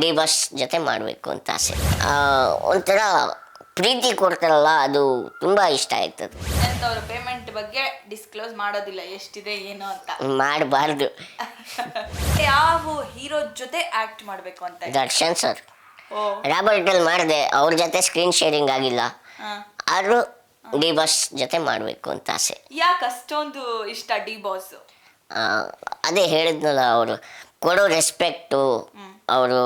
D boss ಜೊತೆ ಮಾಡಬೇಕು ಅಂತ ಆಸೆ. ಒಂಥರ ಪ್ರೀತಿ ಕೊಡ್ತಾರಲ್ಲ ಅದು ತುಂಬ ಇಷ್ಟ ಆಯ್ತದೆ. ಅವ್ರ ಪೇಮೆಂಟ್ ಬಗ್ಗೆ ಡಿಸ್ಕ್ಲೋಸ್ ಮಾಡೋದಿಲ್ಲ ಎಷ್ಟಿದೆ ಏನು ಅಂತ. ಮಾಡಬಾರ್ದು. ಯಾವ ಹೀರೋ ಜೊತೆ ಆಕ್ಟ್ ಮಾಡಬೇಕು ಅಂತ? ದರ್ಶನ್ ಸರ್. ರಾಬರ್ಟ್ ಅಲ್ಲಿ ಮಾಡಿದೆ ಅವ್ರ ಜೊತೆ ಸ್ಕ್ರೀನ್ ಶೇರಿಂಗ್ ಆಗಿಲ್ಲ. ಆದ್ರೂ ಡಿ ಬಾಸ್ ಜೊತೆ ಮಾಡಬೇಕು ಅಂತ ಆಸೆ. ಯಾಕೆ ಅಷ್ಟೊಂದು ಇಷ್ಟ ಡಿ ಬಾಸ್ ಅದೇ ಹೇಳಿದ್ನಲ್ಲ ಅವರು. ಕೊಡೋ ರೆಸ್ಪೆಕ್ಟು ಅವರು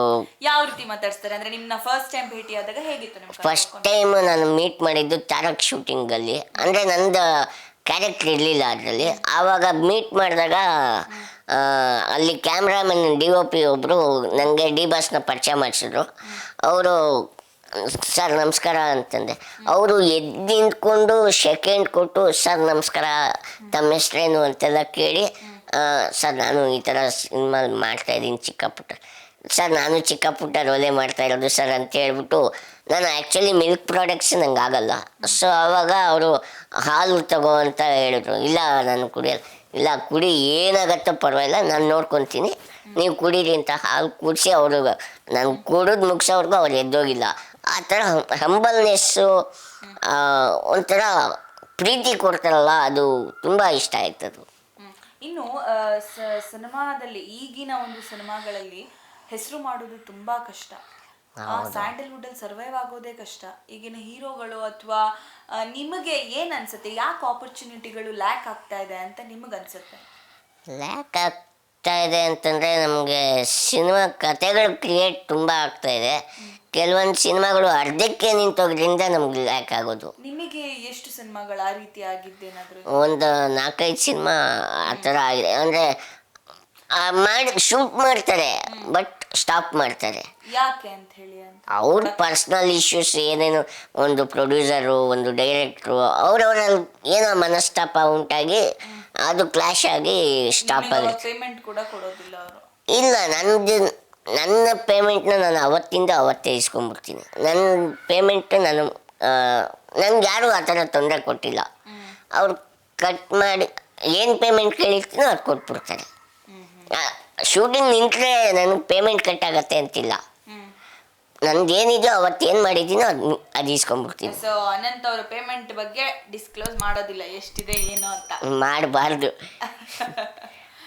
ಯಾವ ರೀತಿ ಮಾತಾಡ್ತಾರೆ ಅಂದ್ರೆ ನಿಮ್ನ ಫಸ್ಟ್ ಟೈಮ್ ಭೇಟಿ ಆದಾಗ ಹೇಗಿತ್ತು ಫಸ್ಟ್ ಟೈಮ್ ನಾನು ಮೀಟ್ ಮಾಡಿದ್ದು ತಾರಕ್ ಶೂಟಿಂಗಲ್ಲಿ ಅಂದರೆ ನಂದು ಕ್ಯಾರೆಕ್ಟರ್ ಇರಲಿಲ್ಲ ಅದರಲ್ಲಿ. ಆವಾಗ ಮೀಟ್ ಮಾಡಿದಾಗ ಅಲ್ಲಿ ಕ್ಯಾಮ್ರಾಮನ್ ಡಿ ಒ ಪಿ ಒಬ್ಬರು ನನಗೆ ಡಿ ಬಾಸ್ನ ಪರಿಚಯ ಮಾಡಿಸಿದ್ರು. ಅವರು ಸರ್ ನಮಸ್ಕಾರ ಅಂತಂದೆ. ಅವರು ಎದ್ದು ನಿಂತ್ಕೊಂಡು ಸೆಕೆಂಡ್ ಕೊಟ್ಟು ಸರ್ ನಮಸ್ಕಾರ ತಮ್ಮ ಹೆಸ್ರೇನು? ಅಂತೆಲ್ಲ ಕೇಳಿ ಸರ್, ನಾನು ಈ ಥರ ಸಿನಿಮಾ ಮಾಡ್ತಾ ಇದ್ದೀನಿ ಚಿಕ್ಕ ಪುಟ್ಟ ಸರ್, ನಾನು ಚಿಕ್ಕ ಪುಟ್ಟ ರೋಲೆ ಮಾಡ್ತಾ ಇರೋದು ಸರ್ ಅಂತ ಹೇಳ್ಬಿಟ್ಟು ನಾನು ಆ್ಯಕ್ಚುಲಿ ಮಿಲ್ಕ್ ಪ್ರಾಡಕ್ಟ್ಸ್ ನಂಗೆ ಆಗಲ್ಲ ಸೊ ಆವಾಗ ಅವರು ಹಾಲು ತಗೋ ಅಂತ ಹೇಳಿದ್ರು. ಇಲ್ಲ, ನಾನು ಕುಡಿಯಲ್ಲ. ಇಲ್ಲ, ಕುಡಿ, ಏನಾಗತ್ತೋ ಪರವಾಗಿಲ್ಲ, ನಾನು ನೋಡ್ಕೊತೀನಿ. ನೀವು ಕುಡೀರಿ ಅಂತ ಹಾಲು ಕುಡಿಸಿ ಅವರು ನಾನು ಕುಡಿದು ಮುಗಿಸೋವ್ರಿಗೂ ಅವ್ರು ಎದ್ದೋಗಿಲ್ಲ. ಆ ಥರ ಹಂಬಲ್ನೆಸ್ಸು ಒಂಥರ ಪ್ರೀತಿ ಕೊಡ್ತಾರಲ್ಲ, ಅದು ತುಂಬ ಇಷ್ಟ ಆಯ್ತದು. ಇನ್ನು ಸಿನಿಮಾದಲ್ಲಿ ಈಗಿನ ಒಂದು ಸಿನಿಮಾಗಳಲ್ಲಿ ಹೆಸರು ಮಾಡೋದು ತುಂಬಾ ಕಷ್ಟ. ಸ್ಯಾಂಡಲ್ವುಡ್ ಅಲ್ಲಿ ಸರ್ವೈವ್ ಆಗೋದೇ ಕಷ್ಟ. ಈಗಿನ ಹೀರೋಗಳು ಅಥವಾ ನಿಮಗೆ ಏನ್ ಅನ್ಸುತ್ತೆ? ಯಾಕೆ ಆಪರ್ಚುನಿಟಿಗಳು ಲ್ಯಾಕ್ ಆಗ್ತಾ ಇದೆ ಅಂತ ನಿಮಗೆ ಅನ್ಸುತ್ತೆ ಲ್ಯಾಕ್ ಆಗ್ತಾ ಇದೆ ಅಂತಂದರೆ ನಮಗೆ ಸಿನಿಮಾ ಕತೆಗಳು ಕ್ರಿಯೇಟ್ ತುಂಬ ಆಗ್ತಾ ಇದೆ. ಕೆಲವೊಂದು ಸಿನಿಮಾಗಳು ಅರ್ಧಕ್ಕೆ ನಿಂತೋದ್ರಿಂದ ನಮ್ಗೆ ಲ್ಯಾಕ್ ಆಗೋದು. ನಿಮಗೆ ಎಷ್ಟು ಸಿನಿಮಾಗಳು ಆ ರೀತಿ ಆಗಿದ್ದೇನಾದ್ರು ಒಂದು ನಾಲ್ಕೈದು ಸಿನಿಮಾ ಆ ಥರ ಆಗಿದೆ. ಅಂದರೆ ಮಾಡಿ ಶೂಟ್ ಮಾಡ್ತಾರೆ ಬಟ್ ಸ್ಟಾಪ್ ಮಾಡ್ತಾರೆ. ಯಾಕೆ ಅಂತ ಹೇಳಿ ಅವ್ರ ಪರ್ಸ್ನಲ್ ಇಶ್ಯೂಸ್ ಏನೇನು ಒಂದು ಪ್ರೊಡ್ಯೂಸರು ಒಂದು ಡೈರೆಕ್ಟ್ರು ಅವ್ರವ್ರ ಏನೋ ಮನಸ್ತಾಪ ಉಂಟಾಗಿ ಅದು ಕ್ಲಾಶ್ ಆಗಿ ಸ್ಟಾಪ್ ಆಗುತ್ತೆ ಪೇಮೆಂಟ್ ಕೂಡ ಕೊಡೋದಿಲ್ಲ ಅವರು. ಇಲ್ಲ ನನ್ನದು ನನ್ನ ಪೇಮೆಂಟ್ನ ನಾನು ಅವತ್ತಿಂದ ಅವತ್ತೇ ಇಸ್ಕೊಂಡ್ಬಿಡ್ತೀನಿ. ನನ್ನ ಪೇಮೆಂಟ್ ನಾನು ನನ್ಗೆ ಯಾರೂ ಆ ಥರ ತೊಂದರೆ ಕೊಟ್ಟಿಲ್ಲ. ಅವ್ರು ಕಟ್ ಮಾಡಿ ಏನು ಪೇಮೆಂಟ್ ಕೇಳಿರ್ತೀನೋ ಅದು ಕೊಟ್ಬಿಡ್ತಾರೆ. ಶೂಟಿಂಗ್ ನಿಂತರೆ ನನಗೆ ಪೇಮೆಂಟ್ ಕಟ್ ಆಗತ್ತೆ ಅಂತಿಲ್ಲ. ಹ್ಮ್ ನಂದು ಏನಿದೆಯೋ ಅವತ್ತು ಏನು ಮಾಡಿದ್ದೀನೋ ಅದು ಅದು ಇಸ್ಕೊಂಡ್ಬಿಡ್ತೀನಿ ಸೊ ಅನಂತ್ ಅವರ ಪೇಮೆಂಟ್ ಬಗ್ಗೆ ಡಿಸ್ಕ್ಲೋಸ್ ಮಾಡೋದಿಲ್ಲ ಎಷ್ಟಿದೆ ಏನು ಅಂತ. ಮಾಡಬಾರ್ದು.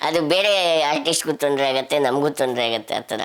ಅದು ಬೇರೆ ಆರ್ಟಿಸ್ಟ್ಗೂ ತೊಂದರೆ ಆಗುತ್ತೆ ನಮಗೂ ತೊಂದರೆ ಆಗುತ್ತೆ ಆ ಥರ.